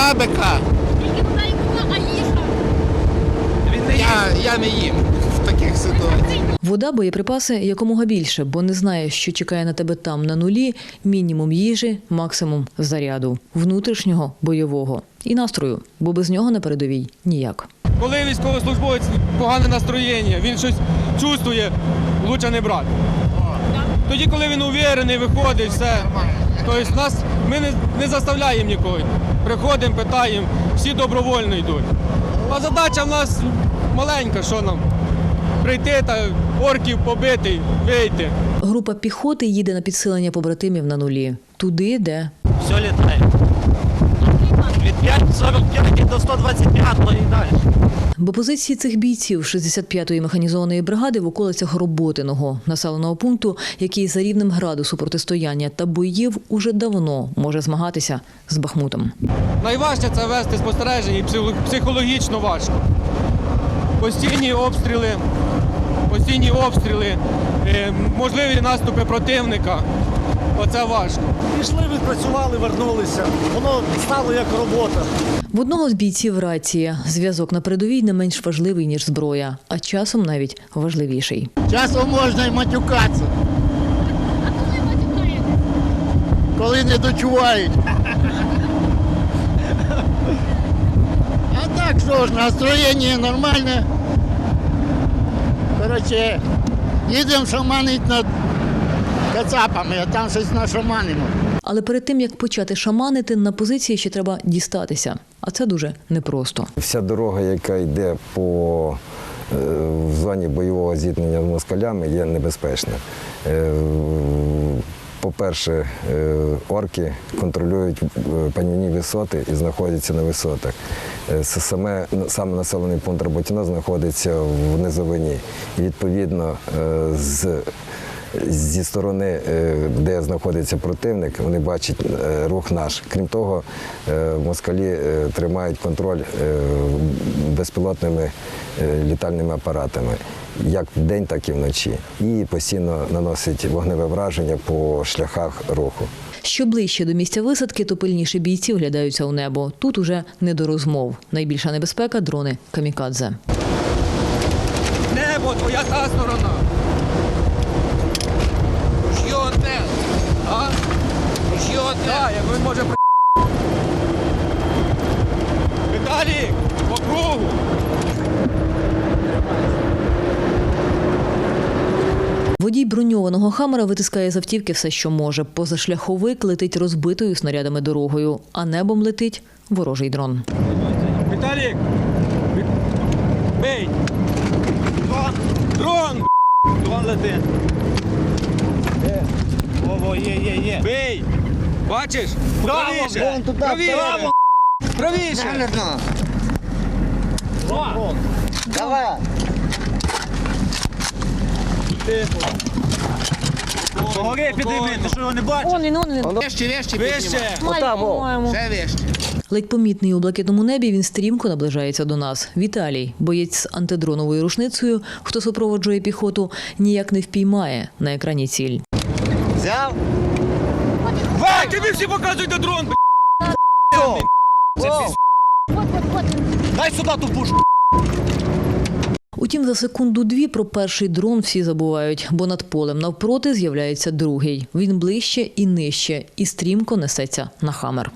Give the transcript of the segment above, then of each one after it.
Вода бика. Тільки вона і була, а їжа. Він не я, я не їм в таких ситуаціях. Вода, боєприпаси якомога більше, бо не знаєш, що чекає на тебе там на нулі, мінімум їжі, максимум заряду, внутрішнього бойового і настрою, бо без нього на передовій ніяк. Коли військовослужбовець погане настроєння, він щось чувствує, лучше не брати. Тоді, коли він уверений, виходить, все. Тобто нас, ми не, не заставляємо нікого. Приходимо, питаємо, всі добровольно йдуть. А задача в нас маленька, що нам? Прийти та орків побити, вийти. Група піхоти їде на підсилення побратимів на нулі, туди, де Все літає. Від 5,45 до 125 і далі. Бо позиції цих бійців 65-ї механізованої бригади в околицях Роботиного, населеного пункту, який за рівнем градусу протистояння та боїв уже давно може змагатися з Бахмутом. Найважче це вести спостереження і психо- психологічно важко. Постійні обстріли, постійні обстріли, е, можливі наступи противника. Оце важко. Пішли, відпрацювали, вернулися. Воно стало як робота. В одного з бійців рація зв'язок на передовій не менш важливий ніж зброя, а часом навіть важливіший. Часом можна й матюкатися, А коли не дочувають. А так що ж, настроєння нормальне. Коротше, їдемо шаманить над кацапами, а там щось нашаманимо. Але перед тим як почати шаманити, на позиції ще треба дістатися, а це дуже непросто. Вся дорога, яка йде по е, в зоні бойового зіткнення з москалями, є небезпечна. Е, По-перше, е, орки контролюють панівні висоти і знаходяться на висотах. Саме, саме населений пункт Роботіно знаходиться в низовині. І відповідно з Зі сторони, е, де знаходиться противник, вони бачать е, рух наш. Крім того, е, москалі тримають контроль безпілотними літальними апаратами, як вдень, так і вночі. І постійно наносить вогневе враження по шляхах руху. Що ближче до місця висадки, то пильніше бійці вглядаються у небо. Тут уже не до розмов. Найбільша небезпека дрони камікадзе. Небо, твоя та сторона. Що одне? А? Що одне? Так, як він може при... Віталік, по кругу. Водій броньованого хамера витискає з автівки все, що може. Позашляховик летить розбитою снарядами дорогою, а небом летить ворожий дрон. Віталік! Ві- Бей! Дрон! Дрон! Дрон летить. Ого, є, є, є. Бей! Бачиш? Правіше! Правіше! Правіше! Дрон. Давай. Погори підійми, ти що його не бачиш? Он він, он він. Вище, вище, Вище! піднімай. Ще вище. Ледь помітний у блакитному небі, він стрімко наближається до нас. Віталій, боєць з антидроновою рушницею, хто супроводжує піхоту, ніяк не впіймає на екрані ціль. Вай, тобі всі показують де дрон! от. Дай сюди ту пушку. Утім, за секунду-дві про перший дрон всі забувають, бо над полем навпроти з'являється другий. Він ближче і нижче, і стрімко несеться на хамер.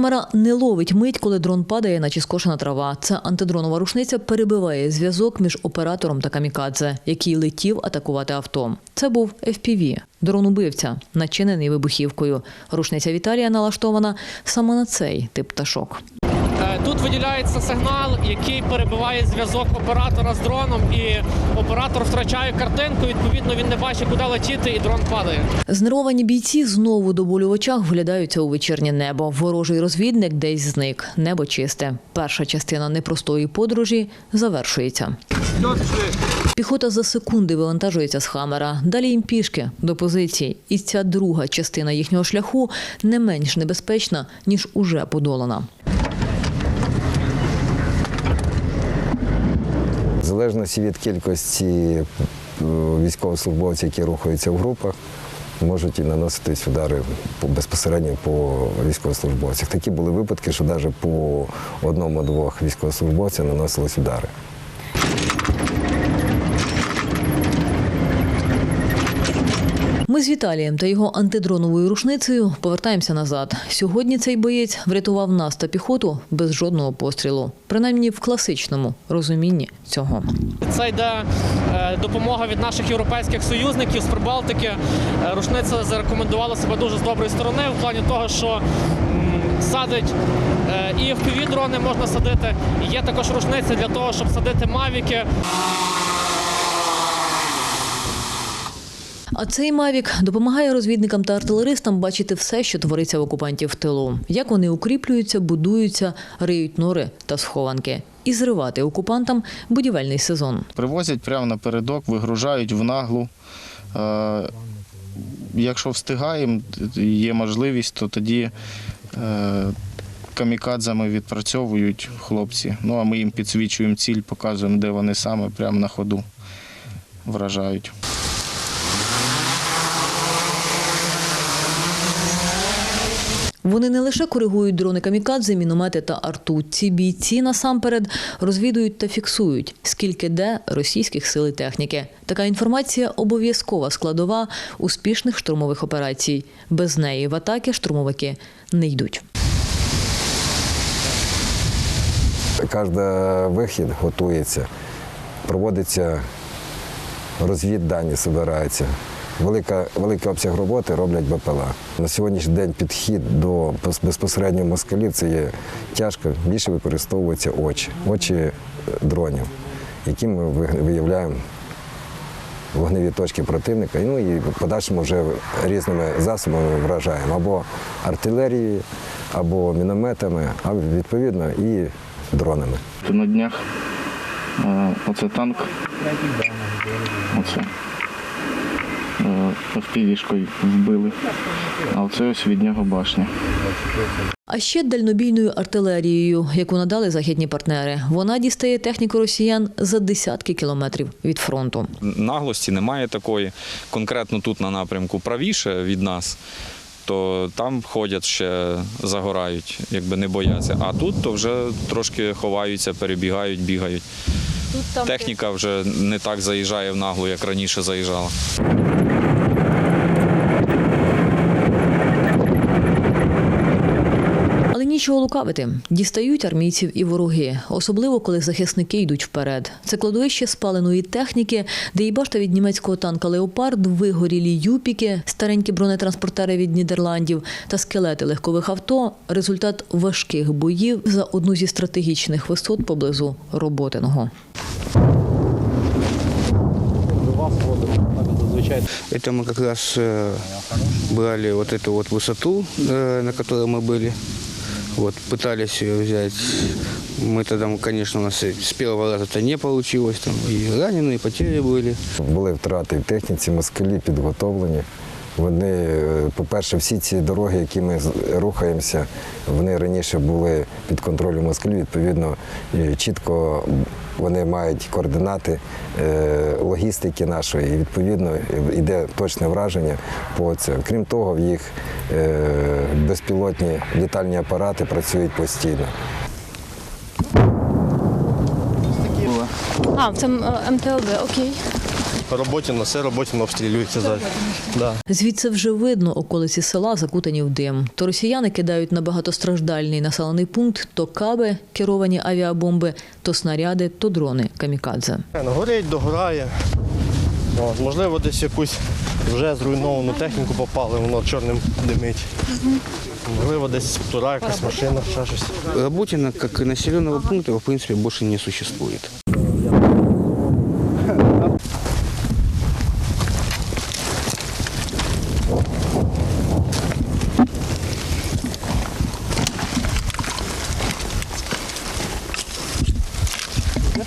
Камера не ловить мить, коли дрон падає, наче скошена трава. Це антидронова рушниця перебиває зв'язок між оператором та камікадзе, який летів атакувати авто. Це був FPV, дрон-убивця, начинений вибухівкою. Рушниця Віталія налаштована саме на цей тип пташок. Тут виділяється сигнал, який перебиває зв'язок оператора з дроном, і оператор втрачає картинку. Відповідно, він не бачить, куди летіти, і дрон падає. Знервовані бійці знову до болю в очах вглядаються у вечірнє небо. Ворожий розвідник десь зник. Небо чисте. Перша частина непростої подорожі завершується. Піхота за секунди вивантажується з хамера. Далі їм пішки до позицій. І ця друга частина їхнього шляху не менш небезпечна, ніж уже подолана. Залежності від кількості е, військовослужбовців, які рухаються в групах, можуть і наноситись удари по- безпосередньо по військовослужбовцях. Такі були випадки, що навіть по одному-двох військовослужбовцям наносились удари. Ми з Віталієм та його антидроновою рушницею повертаємося назад. Сьогодні цей боєць врятував нас та піхоту без жодного пострілу, принаймні в класичному розумінні цього. Це йде е, допомога від наших європейських союзників з Прибалтики. Е, Рушниця зарекомендувала себе дуже з доброї сторони в плані того, що садить е, і fpv дрони можна садити. Є також рушниця для того, щоб садити мавіки. А цей мавік допомагає розвідникам та артилеристам бачити все, що твориться в окупантів в тилу, як вони укріплюються, будуються, риють нори та схованки, і зривати окупантам будівельний сезон. Привозять прямо напередок, вигружають в наглу. Е, Якщо встигаємо, є можливість, то тоді е, камікадзами відпрацьовують хлопці. Ну а ми їм підсвічуємо ціль, показуємо, де вони саме прямо на ходу вражають. Вони не лише коригують дрони камікадзе, міномети та арту. Ці бійці насамперед розвідують та фіксують, скільки де російських сил і техніки. Така інформація обов'язкова складова успішних штурмових операцій. Без неї в атаки штурмовики не йдуть. Кожен вихід готується, проводиться розвіддані, збираються. Велика, великий обсяг роботи роблять БПЛА. На сьогоднішній день підхід до пос- безпосередньо москалів це є тяжко. Більше використовуються очі, очі е, дронів, які ми виявляємо вогневі точки противника. Ну і в подальшому вже різними засобами вражаємо або артилерією, або мінометами, а відповідно і дронами. На днях е, оце танк. Оце. Впівішкою вбили. А оце ось від нього башня. А ще дальнобійною артилерією, яку надали західні партнери. Вона дістає техніку росіян за десятки кілометрів від фронту. наглості немає такої. Конкретно тут на напрямку правіше від нас, то там ходять ще загорають, якби не бояться. А тут то вже трошки ховаються, перебігають, бігають. Тут Техніка вже не так заїжджає в наглу, як раніше заїжджала. нічого лукавити. Дістають армійців і вороги, особливо коли захисники йдуть вперед. Це кладовище спаленої техніки, де і башта від німецького танка Леопард, вигорілі юпіки, старенькі бронетранспортери від Нідерландів та скелети легкових авто результат важких боїв за одну зі стратегічних висот поблизу Роботиного. Это мы как раз э, брали вот эту вот высоту, э, на которой мы были. Вот, пытались ее взять. Мы тогда, конечно, у нас и с первого раза это не получилось. Там и раненые, и потери были. Були втрати в техніці, москалі підготовлені. Вони, е, по-перше, всі ці дороги, які ми рухаємося, вони раніше були під контролем москалів. Відповідно, чітко вони мають координати е, логістики нашої, і відповідно йде точне враження по це. Крім того, в їх е, безпілотні літальні апарати працюють постійно. А, це е, МТЛБ, окей. Роботіно, все роботіно обстрілюється зараз. Да. Звідси вже видно околиці села закутані в дим. То росіяни кидають на багатостраждальний населений пункт то каби, керовані авіабомби, то снаряди, то дрони камікадзе. Ну, Горить, догорає. От, можливо, десь якусь вже зруйновану техніку попали, воно чорним димить. Можливо, десь тура, якась машина, ще щось. Работина как населенного пункта, в принципе, больше не существует.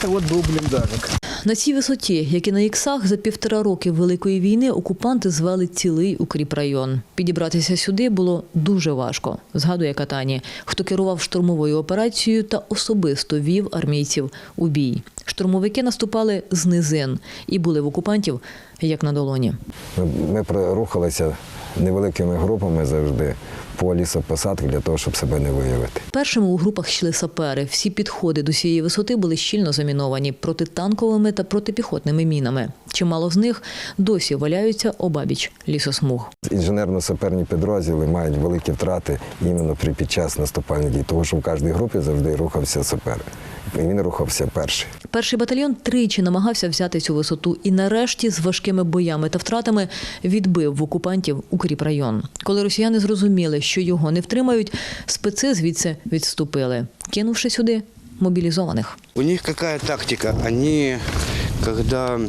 Це от був бліндажик. На цій висоті, як і на іксах, за півтора роки Великої війни окупанти звели цілий укріпрайон. Підібратися сюди було дуже важко, згадує Катані, хто керував штурмовою операцією та особисто вів армійців у бій. Штурмовики наступали з низин і були в окупантів як на долоні. Ми, ми про- рухалися невеликими групами завжди по лісопосадках для того, щоб себе не виявити. Першими у групах йшли сапери. Всі підходи до цієї висоти були щільно заміновані протитанковими та протипіхотними мінами. Чимало з них досі валяються обабіч лісосмуг. Інженерно-саперні підрозділи мають великі втрати іменно при під час наступальних дій, тому що в кожній групі завжди рухався сапер. І він рухався перший. Перший батальйон тричі намагався взяти цю висоту і нарешті з важкими боями та втратами відбив в окупантів укріпрайон. Коли росіяни зрозуміли, що його не втримають, специ звідси відступили, кинувши сюди мобілізованих. У них какая тактика? Они, когда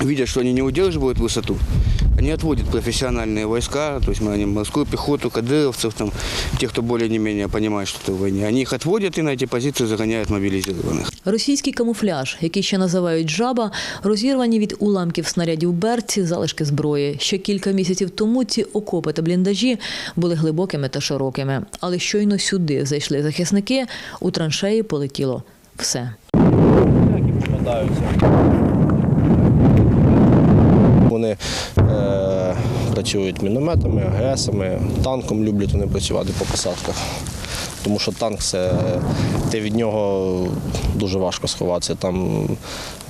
видят, что они не удерживают высоту, они отводят профессиональные войска, то есть мы они морскую пехоту, кадыровцев, там, тех, кто более не менее понимает, что это в войне. Они их отводят и на эти позиции загоняют мобилизированных. Російський камуфляж, який ще називають жаба, розірвані від уламків снарядів берці, залишки зброї. Ще кілька місяців тому ці окопи та бліндажі були глибокими та широкими. Але щойно сюди зайшли захисники, у траншеї полетіло все. Вони е, працюють мінометами, АГСами, танком люблять вони працювати по посадках. Тому що танк це ти від нього дуже важко сховатися. Там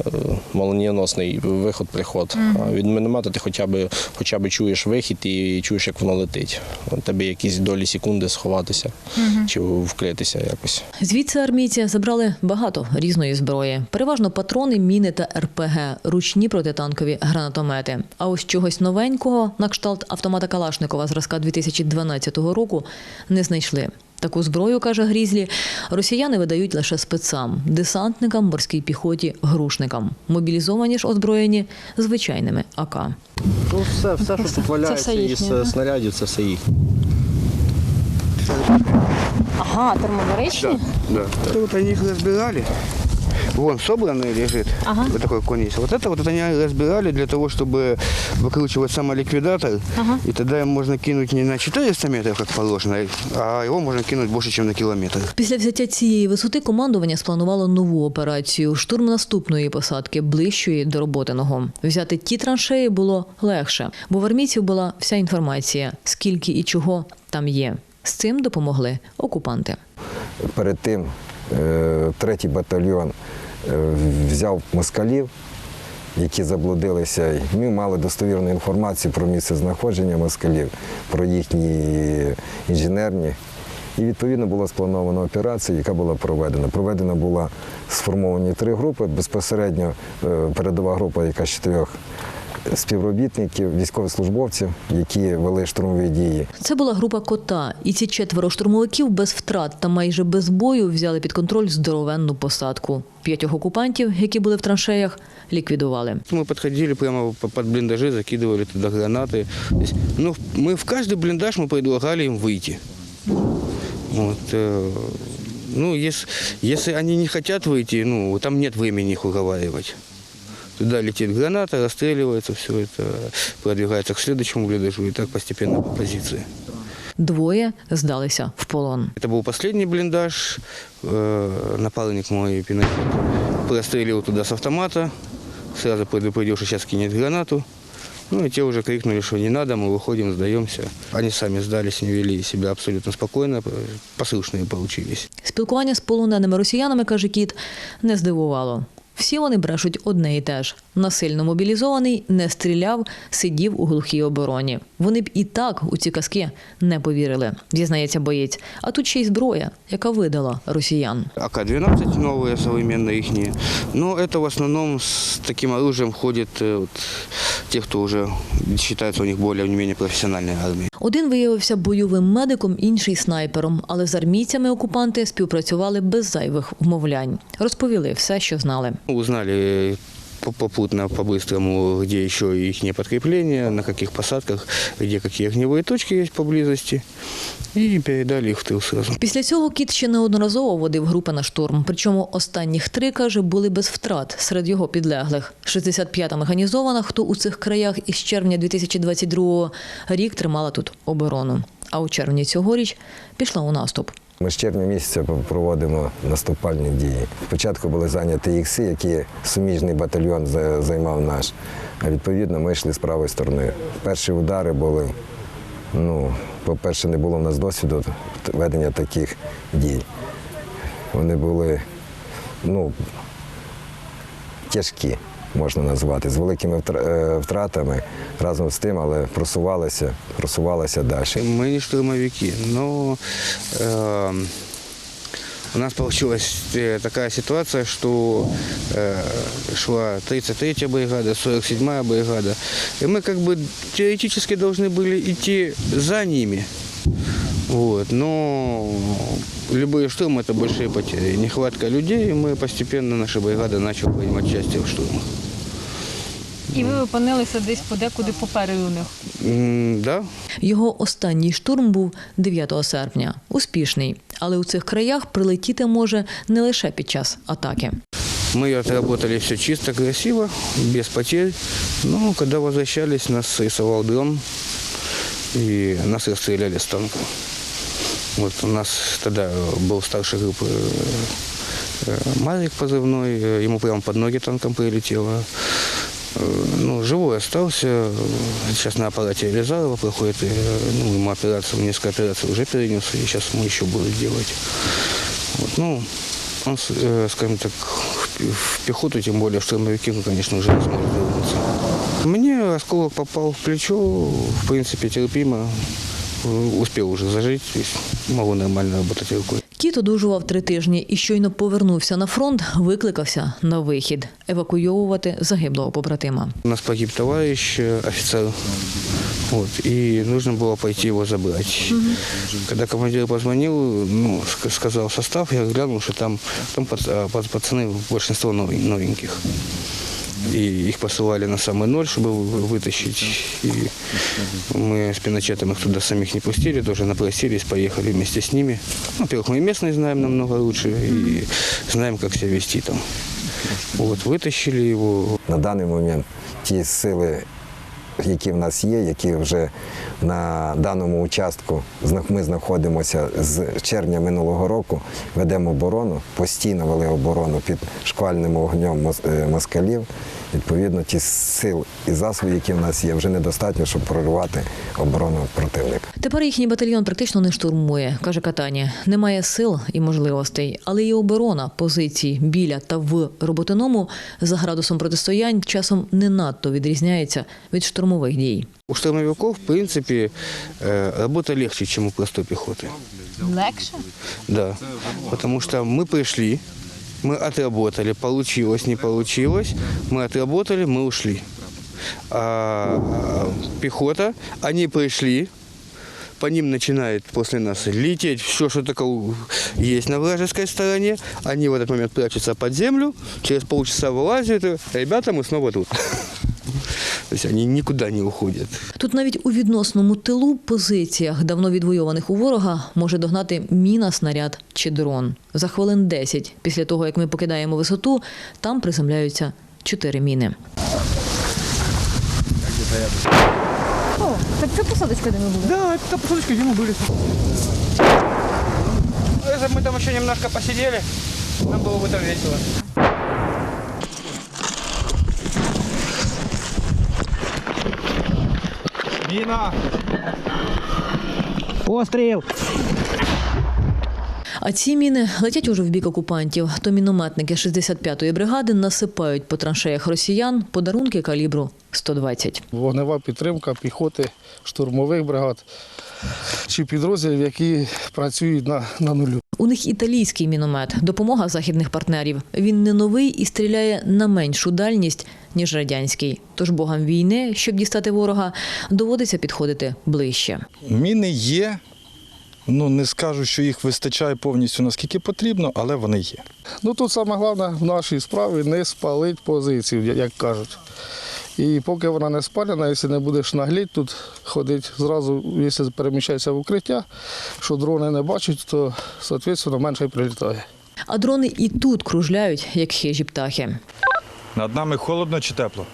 е, молнієносний виход, приход. А від міномета ти хоча б, хоча б чуєш вихід і чуєш, як воно летить. Тебе якісь долі секунди сховатися чи вкритися якось. Звідси армійці забрали багато різної зброї. Переважно патрони, міни та РПГ, ручні протитанкові гранатомети. А ось чогось новенького на кшталт автомата Калашникова зразка 2012 року не знайшли. Таку зброю, каже Грізлі, росіяни видають лише спецам, десантникам, морській піхоті, грушникам. Мобілізовані ж озброєні звичайними АК. Ну, все, все, що тут валяється із да? снарядів, це все їхнє. Ага, термобаричні? Да. да. Тут їх не разбирали Вон, собранный лежит. Ага. Вот такой конь есть. Вот это вот это они разбирали для того, чтобы выкручивать самоликвидатор. Ага. И тогда им можно кинуть не на 400 метров, как положено, а его можно кинуть больше, чем на километр. Після взяття цієї висоти командування спланувало нову операцію штурм наступної посадки, ближчої до роботиного. Взяти ті траншеї було легше, бо в армійців була вся інформація, скільки і чого там є. З цим допомогли окупанти. Перед тим е, третій батальйон е, взяв москалів, які заблудилися. Ми мали достовірну інформацію про місце знаходження москалів, про їхні інженерні. І відповідно була спланована операція, яка була проведена. Проведена була сформовані три групи. Безпосередньо е, передова група, яка з чотирьох співробітників, військовослужбовців, які вели штурмові дії. Це була група кота, і ці четверо штурмовиків без втрат та майже без бою взяли під контроль здоровенну посадку. П'ятьох окупантів, які були в траншеях, ліквідували. Мы подходили прямо по- под блиндажи, закидывали туда гранаты. То есть, ну, мы в каждый блиндаж мы предлагали им выйти. Вот, э, ну, если, если они не хотят выйти, ну, там нет времени их уговаривать. Туда летит граната, расстреливается, все это продвигается к следующему блиндажу и так постепенно по позиции. Двоє здалися в полон. Это был последний блиндаж. Э, Напарник мой пинохет прострелил туда с автомата. Сразу предупредил, что сейчас кинет гранату. Ну и те уже крикнули, что не надо, мы выходим, сдаемся. Они сами сдались, не вели себя абсолютно спокойно, э, послушные получились. Спілкування з полоненими росіянами, каже кіт, не здивувало. Всі вони брешуть одне і те ж. Насильно мобілізований, не стріляв, сидів у глухій обороні. Вони б і так у ці казки не повірили, зізнається боєць. А тут ще й зброя, яка видала росіян. АК-12 новые, современные ихние. Но это в основном с таким оружием ходят э, вот, те, кто уже считается у них более не менее профессиональной армией. Один виявився бойовим медиком, інший снайпером. Але з армійцями окупанти співпрацювали без зайвих вмовлянь. Розповіли все, що знали. Узнали по- попутно, по-быстрому, где еще их подкрепления, на каких посадках, где какие огневые точки есть поблизости. И передали их в тыл сразу. Після цього кіт ще неодноразово водив групи на штурм. Причому останніх три, каже, були без втрат серед його підлеглих. 65-та механізована, хто у цих краях із червня 2022 рік тримала тут оборону. А у червні цьогоріч пішла у наступ. Ми з червня місяця проводимо наступальні дії. Спочатку були зайняті ікси, які суміжний батальйон займав наш. А відповідно ми йшли з правої сторони. Перші удари були, ну, по-перше, не було в нас досвіду ведення таких дій. Вони були ну, тяжкі, можна назвати, з великими втра- е, втратами разом з тим, але просувалися, просувалися далі. Мы не штурмовики, но э, у нас получилась э, такая ситуация, что э, шла 33-я бригада, 47-я бригада, и мы как бы теоретически должны были идти за ними. Вот, но любые штурмы – это большие потери. Нехватка людей, и мы постепенно, наша бригада начала принимать участие в штурмах. І ви опинилися десь подекуди попереду них. М, Да, Його останній штурм був 9 серпня. Успішний. Але у цих краях прилетіти може не лише під час атаки. Мы отработали все чисто, красиво, без потерь. Но когда возвращались, нас рисовал дрон, и нас расстреляли с танка. Вот у нас тогда был старший группы э, Марик позывной, э, ему прямо под ноги танком прилетело. Э, Ну, живой остался, э, сейчас на аппарате Елизарова проходит, э, ну, ему операцию, несколько операций уже перенес, и сейчас ему еще будут делать. Вот, ну, он, э, скажем так, в пехоту, тем более в штурмовики, ну, конечно, уже не сможет вернуться. Мне осколок попал в плечо, в принципе, терпимо. Э, Успел уже зажить, то есть могу нормально работать рукой. Кіт одужував три тижні і щойно повернувся на фронт, викликався на вихід евакуйовувати загиблого побратима. У нас погиб товарищ, э, офицер, вот, и нужно было пойти его забрать. Когда командир позвонил, ну, ск- сказал состав, я глянул, что там, там пац- а, пац- пацаны большинство новень- новеньких. И их посылали на самый ноль, чтобы вы- вытащить. И мы с пиночетом их туда самих не пустили, тоже напросились, поехали вместе с ними. Ну, Во-первых, мы местные знаем намного лучше и знаем, как себя вести там. Вот, вытащили его, На даний момент ті сили, які в нас є, які вже на даному участку ми знаходимося з червня минулого року, ведемо оборону, постійно вели оборону під шквальним огнем е, москалів. Відповідно, ті сил і засоби, які в нас є, вже недостатньо, щоб прорвати оборону противника. Тепер їхній батальйон практично не штурмує, каже Катані. Немає сил і можливостей, але і оборона позицій біля та в роботиному за градусом протистоянь часом не надто відрізняється від штурмових дій. У штурмовиков, в принципе, э, работа легче, чем у простой пехоты. Легше? Да. Потому что мы пришли, Мы отработали, получилось, не получилось, мы отработали, мы ушли. А пехота, они пришли, по ним начинает после нас лететь все, что у- есть на вражеской стороне. Они в этот момент прячутся под землю, через полчаса вылазят, ребята, мы снова тут. То есть они никуда не уходят. Тут навіть у відносному тилу позиціях, давно відвойованих у ворога, може догнати міна, снаряд чи дрон. За хвилин 10 після того, як ми покидаємо висоту, там приземляються чотири міни. О, так це посадочка, де ми були. Да, это посадочка, где мы были. Мы там еще немножко посидели, нам было бы там весело. Мина! Постріл! А ці міни летять уже в бік окупантів. То мінометники 65-ї бригади насипають по траншеях росіян подарунки калібру 120. Вогнева підтримка піхоти, штурмових бригад чи підрозділів, які працюють на, на нулю. У них італійський міномет, допомога західних партнерів. Він не новий і стріляє на меншу дальність, ніж радянський. Тож богам війни, щоб дістати ворога, доводиться підходити ближче. Міни є, Ну не скажу, що їх вистачає повністю наскільки потрібно, але вони є. Ну тут саме головне в нашій справі не спалити позицію, як кажуть. І поки вона не спалена, якщо не будеш нагліть тут ходити зразу, якщо переміщається в укриття, що дрони не бачать, то відповідно менше прилітає. А дрони і тут кружляють, як хижі птахи. Над нами холодно чи тепло?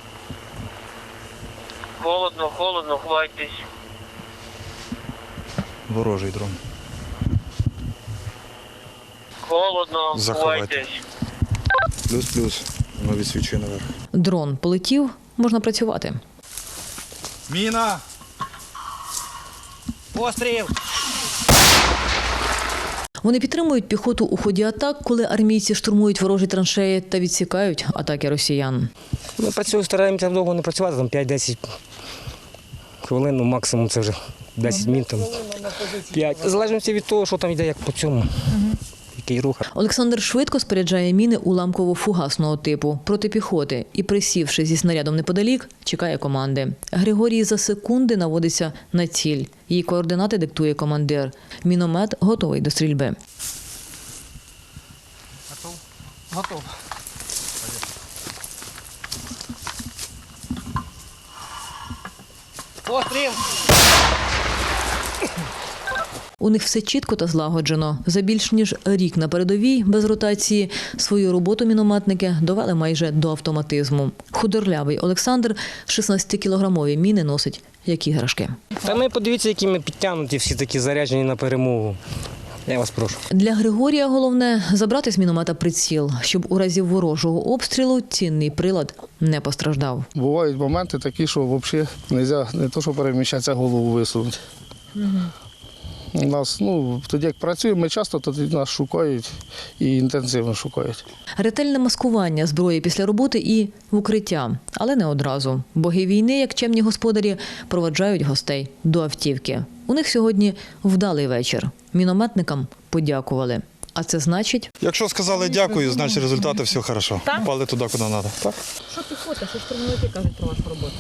Холодно, холодно, ховайтесь. Ворожий дрон. Холодно, Заховайте. Плюс-плюс. Воно відсвічує наверх. Дрон полетів, можна працювати. Міна! Постріл! Вони підтримують піхоту у ході атак, коли армійці штурмують ворожі траншеї та відсікають атаки росіян. Ми працюємо, стараємося довго не працювати, там 5-10 хвилин, ну максимум це вже 10 мінут. Там, 5. Залежно від того, що там йде, як по цьому. Який рух. Олександр швидко споряджає міни уламково-фугасного типу проти піхоти і, присівши зі снарядом неподалік, чекає команди. Григорій за секунди наводиться на ціль. Її координати диктує командир. Міномет готовий до стрільби. Готово. Постріл! У них все чітко та злагоджено. За більш ніж рік на передовій без ротації свою роботу мінометники довели майже до автоматизму. Худорлявий Олександр 16-кілограмові міни носить як іграшки. Та ми подивіться, які ми підтягнуті, всі такі заряджені на перемогу. Я вас прошу. Для Григорія головне забрати з міномета приціл, щоб у разі ворожого обстрілу цінний прилад не постраждав. Бувають моменти такі, що взагалі не можна не то, що переміщатися, голову висунути. У нас, ну, тоді як працюємо, ми часто тоді нас шукають і інтенсивно шукають. Ретельне маскування зброї після роботи і в укриття, але не одразу. Боги війни, як чемні господарі, проваджають гостей до автівки. У них сьогодні вдалий вечір. Мінометникам подякували. А це значить, Якщо сказали дякую, значить результати все хорошо. Пали туди, куди треба. Так? Що піхота, що штурмовики кажуть про вашу роботу?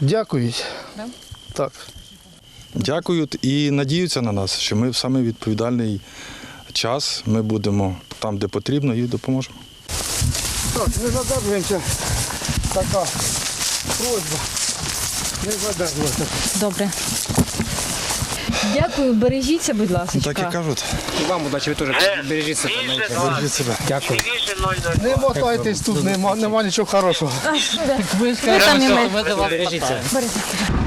Дякують. Так. Дякують і надіються на нас, що ми в саме відповідальний час ми будемо там, де потрібно, і допоможемо. Так, не задержуємося. Така просьба. Не задержуватися. Добре. Дякую, бережіться, будь ласка. Так і кажуть. І вам удачі, ви теж бережіть себе. Бережіть себе. Дякую. Не мотайтесь тут, нема, нема нічого хорошого. Ви там і ми. Бережіть себе. Бережіть себе.